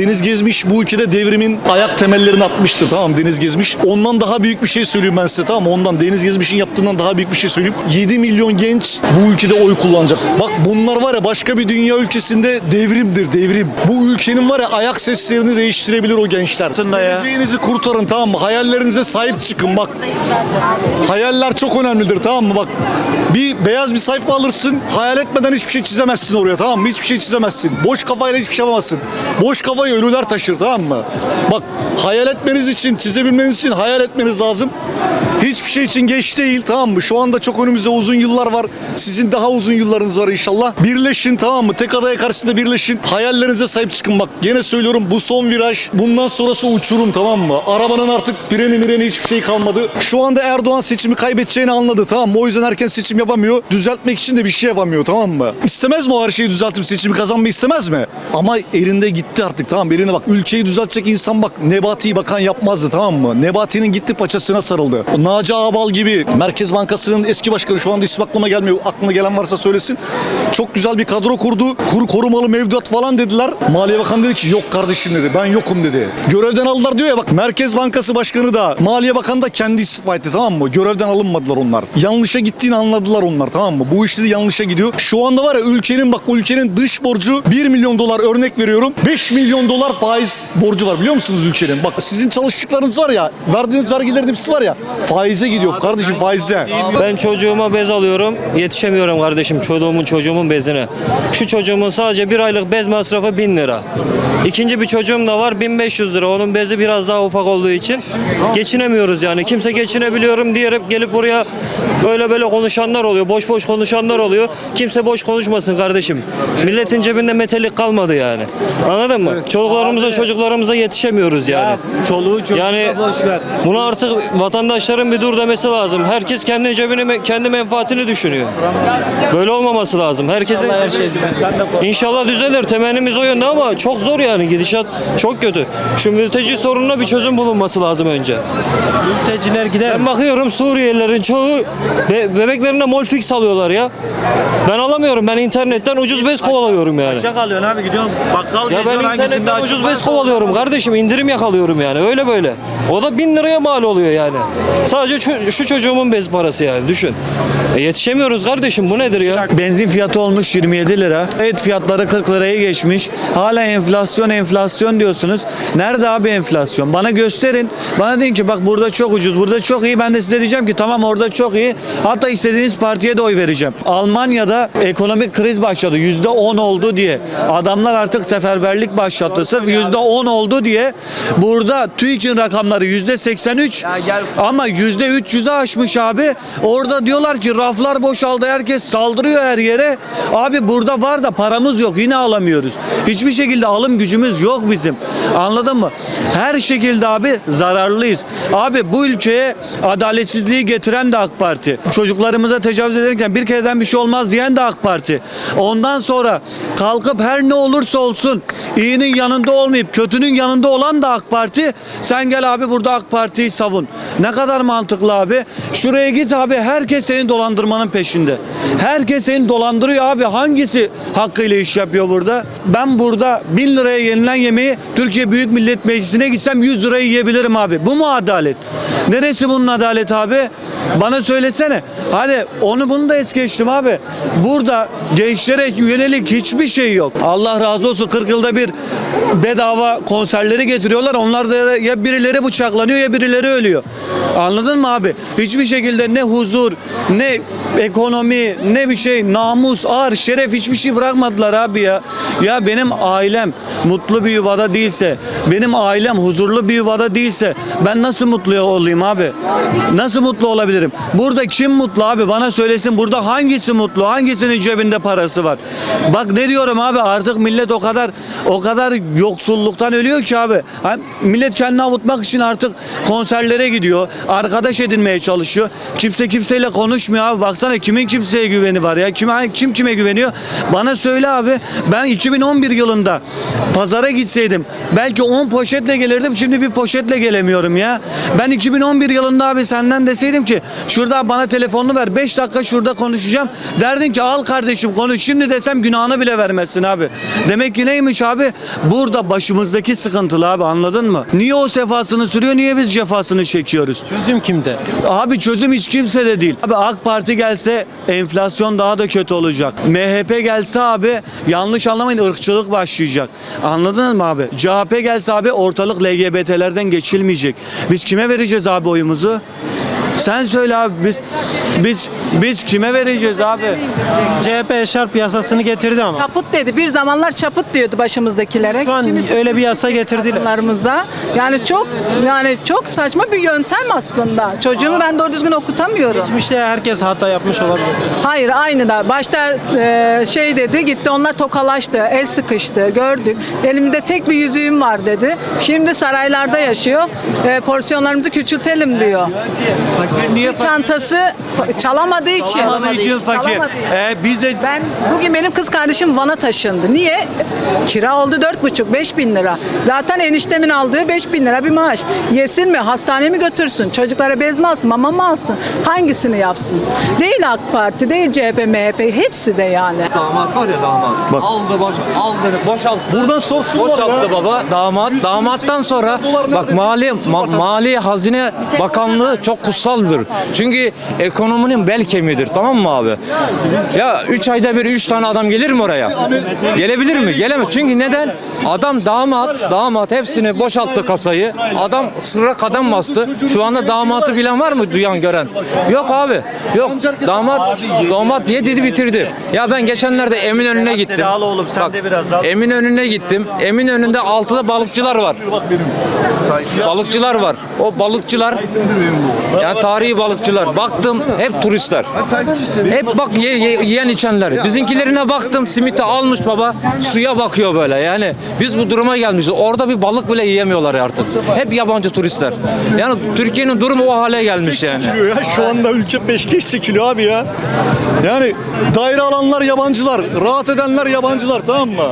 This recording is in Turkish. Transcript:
Deniz Gezmiş bu ülkede devrimin ayak temellerini atmıştır tamam? Deniz Gezmiş. Ondan daha büyük bir şey söyleyeyim ben size tamam? Ondan Deniz Gezmiş'in yaptığından daha büyük bir şey söyleyeyim. 7 milyon genç bu ülkede oy kullanacak. Bak bunlar var ya başka bir dünya ülkesinde devrimdir devrim. Bu ülkenin var ya ayak seslerini değiştirebilir o gençler. Geleceğinizi kurtarın tamam mı? Hayallerinize sahip çıkın bak. Hayaller çok önemlidir tamam mı? Bak bir beyaz bir sayfa alırsın. Hayal etmeden hiçbir şey çizemezsin oraya tamam mı? Hiçbir şey çizemezsin. Boş kafayla hiçbir şey yapamazsın. Boş kafayı ölüler taşır tamam mı? Bak hayal etmeniz için, çizebilmeniz için hayal etmeniz lazım. Hiçbir şey için geç değil tamam mı? Şu anda çok önümüzde uzun yıllar var. Sizin daha uzun yıllarınız var inşallah. Birleşin tamam mı? Tek adaya karşısında birleşin. Hayallerinize sahip çıkın bak. Gene söylüyorum bu son viraj. Bundan sonrası uçurum tamam mı? Arabanın artık freni mireni hiçbir şey kalmadı. Şu anda Erdoğan seçimi kaybedeceğini anladı tamam mı? O yüzden erken seçim yapamıyor. Düzeltmek için de bir şey yapamıyor tamam mı? İstemez mi o her şeyi düzeltip seçimi kazanmayı istemez mi? Ama elinde gitti artık tamam elinde bak. Ülkeyi düzeltecek insan bak Nebati'yi bakan yapmazdı tamam mı? Nebati'nin gitti paçasına sarıldı. Naci Ağbal gibi Merkez Bankası'nın eski başkanı şu anda isim aklıma gelmiyor. Aklına gelen varsa söylesin. Çok güzel bir kadro kurdu. Kur korumalı mevduat falan dediler. Maliye Bakanı dedi ki yok kardeşim dedi. Ben yokum dedi. Görevden aldılar diyor ya bak Merkez Bankası Başkanı da Maliye Bakanı da kendi istifa etti tamam mı? Görevden alınmadılar onlar. Yanlışa gittiğini anladılar onlar tamam mı? Bu iş dedi yanlışa gidiyor. Şu anda var ya ülkenin bak ülkenin dış borcu 1 milyon dolar örnek veriyorum. 5 milyon dolar faiz borcu var biliyor musunuz ülkenin? Bak sizin çalıştıklarınız var ya verdiğiniz vergilerin hepsi var ya faize gidiyor kardeşim faize. Ben çocuğuma bez alıyorum. Yetişemiyorum kardeşim çocuğumun çocuğumun bezine. Şu çocuğumun sadece bir aylık bez masrafı 1000 lira. İkinci bir çocuğum da var 1500 lira. Onun bezi biraz daha ufak olduğu için geçinemiyoruz yani. Kimse geçinebiliyorum diyerek gelip buraya böyle böyle konuşanlar oluyor. Boş boş konuşanlar oluyor. Kimse boş konuşmasın kardeşim. Milletin cebinde metelik kalmadı yani. Anladın mı? Çocuklarımıza çocuklarımıza yetişemiyoruz yani. Çoluğu çocuğu Yani boş ver. buna artık vatandaşların bir dur demesi lazım. Herkes kendi cebini, kendi menfaatini düşünüyor. Böyle olmaması lazım. Herkesin her şey İnşallah düzelir. Temennimiz o yönde ama çok zor yani gidişat çok kötü. Şu mülteci sorununa bir çözüm bulunması lazım önce. Mülteciler gider. Ben bakıyorum Suriyelilerin çoğu be- bebeklerine molfix alıyorlar ya. Ben alamıyorum. Ben internetten ucuz bez kovalıyorum yani. Kaça kalıyorsun abi gidiyorsun bakkal Ya ben geziyorsun, internetten açık ucuz bez kovalıyorum kardeşim indirim yakalıyorum yani öyle böyle. O da bin liraya mal oluyor yani. Sadece şu, şu çocuğumun bez parası yani düşün. E yetişemiyoruz kardeşim bu nedir ya? Benzin fiyatı olmuş 27 lira. Et fiyatları 40 liraya geçmiş. Hala enflasyon enflasyon diyorsunuz. Nerede abi enflasyon? Bana gösterin. Bana deyin ki bak burada çok ucuz, burada çok iyi. Ben de size diyeceğim ki tamam orada çok iyi. Hatta istediğiniz partiye de oy vereceğim. Almanya'da ekonomik kriz başladı. %10 oldu diye. Adamlar artık seferberlik başlattı. Sırf %10 oldu diye. Burada TÜİK'in rakamları %83 ama %300'ü aşmış abi. Orada diyorlar ki raflar boşaldı. Herkes saldırıyor her yere. Abi burada var da paramız yok. Yine alamıyoruz. Hiçbir şekilde alım gücümüz yok bizim. Anladın mı? Her şekilde abi zararlıyız. Abi bu ülkeye adaletsizliği getiren de AK Parti. Çocuklarımıza tecavüz ederken bir kereden bir şey olmaz diyen de AK Parti. Ondan sonra kalkıp her ne olursa olsun iyinin yanında olmayıp kötünün yanında olan da AK Parti. Sen gel abi burada AK Parti'yi savun. Ne kadar mantıklı abi. Şuraya git abi herkes seni dolandırmanın peşinde. Herkes seni dolandırıyor abi. Hangisi hakkıyla iş yapıyor burada? Ben burada bin liraya yenilen yemeği Türkiye Büyük Millet Meclisi'ne gitsem 100 liraya yiyebilirim abi. Bu mu adalet? Neresi bunun adalet abi? Bana söylesene. Hadi onu bunu da es geçtim abi. Burada gençlere yönelik hiçbir şey yok. Allah razı olsun 40 yılda bir bedava konserleri getiriyorlar. Onlar da ya birileri bıçaklanıyor ya birileri ölüyor. Anladın mı abi? Hiçbir şekilde ne huzur, ne ekonomi, ne bir şey, namus, ar, şeref hiçbir şey bırakmadılar abi ya. Ya benim ailem mutlu bir yuvada değilse, benim ailem huzurlu bir yuvada değilse ben nasıl mutlu olayım abi? Nasıl mutlu olabilirim? Burada kim mutlu abi? Bana söylesin burada hangisi mutlu? Hangisinin cebinde parası var? Bak ne diyorum abi artık millet o kadar o kadar yoksulluktan ölüyor ki abi. Millet kendini avutmak için artık konserlere gidiyor. arkadaş edinmeye çalışıyor. Kimse kimseyle konuşmuyor abi. Baksana kimin kimseye güveni var ya? Kim, kim kime güveniyor? Bana söyle abi. Ben 2011 yılında pazara gitseydim belki 10 poşetle gelirdim. Şimdi bir poşetle gelemiyorum ya. Ben 2011 yılında abi senden deseydim ki şurada bana telefonunu ver 5 dakika şurada konuşacağım. Derdin ki al kardeşim konuş. Şimdi desem günahını bile vermezsin abi. Demek ki neymiş abi? Burada başımızdaki sıkıntılı abi anladın mı? Niye o sefasını sürüyor niye biz cefasını çekiyoruz? Çözüm kimde? Abi çözüm hiç kimse de değil. Abi AK Parti gelse enflasyon daha da kötü olacak. MHP gelse abi yanlış anlamayın ırkçılık başlayacak. Anladınız mı abi? CHP gelse abi ortalık LGBT'lerden geçilmeyecek. Biz kime vereceğiz abi oyumuzu? Sen söyle abi biz biz biz kime vereceğiz abi? CHP eşarp yasasını getirdi ama. Çaput dedi. Bir zamanlar çaput diyordu başımızdakilere. Şu an Kimisi öyle bir yasa getirdiler. kadınlarımıza. Yani çok yani çok saçma bir yöntem aslında. Çocuğumu ben doğru düzgün okutamıyorum. Geçmişte herkes hata yapmış olabilir. Hayır aynı da. Başta e, şey dedi gitti onlar tokalaştı. El sıkıştı. Gördük. Elimde tek bir yüzüğüm var dedi. Şimdi saraylarda yaşıyor. E, porsiyonlarımızı küçültelim diyor. Niye fakir? Çantası fa- çalamadığı için. Çalamadığı için fakir. Çalamadığı için. Ee, biz de Ben bugün benim kız kardeşim Van'a taşındı. Niye? Kira oldu dört buçuk, beş bin lira. Zaten eniştemin aldığı beş bin lira bir maaş. Yesin mi? Hastaneye mi götürsün? Çocuklara bez mi alsın? Mama mı alsın? Hangisini yapsın? Değil AK Parti, değil CHP, MHP. Hepsi de yani. Damat var ya damat. Bak. Aldı boş, aldı boşalttı. Buradan sorsunlar Boşalttı ya. baba damat. Yüz Damattan sonra dolar bak nerede? mali ma- vatan- mali hazine bakanlığı çok kutsaldır. Çünkü ekonominin bel kemiğidir tamam mı abi? Ya 3 ayda bir 3 tane adam gelir mi oraya? Gelebilir mi? Gelemez. Çünkü neden? Adam damat, damat hepsini boşalttı kasayı. Adam sıra kadem bastı. Şu anda damatı bilen var mı duyan gören? Yok abi. Yok. Damat damat diye dedi bitirdi. Ya ben geçenlerde Eminönü'ne gittim. al oğlum, sen Bak, de biraz al. Eminönü'ne gittim. Eminönü'nde altıda balıkçılar var. Balıkçılar var. O balıkçılar yani tarihi balıkçılar. Baktım hep turistler. Hep bak ye, ye- yiyen içenler. Bizimkilerine baktım simiti almış baba suya bakıyor böyle. Yani biz bu duruma gelmişiz. Orada bir balık bile yiyemiyorlar artık. Hep yabancı turistler. Yani Türkiye'nin durumu o hale gelmiş yani. ya. Şu anda ülke peşkeş çekiliyor abi ya. Yani daire alanlar yabancılar, rahat edenler yabancılar tamam mı?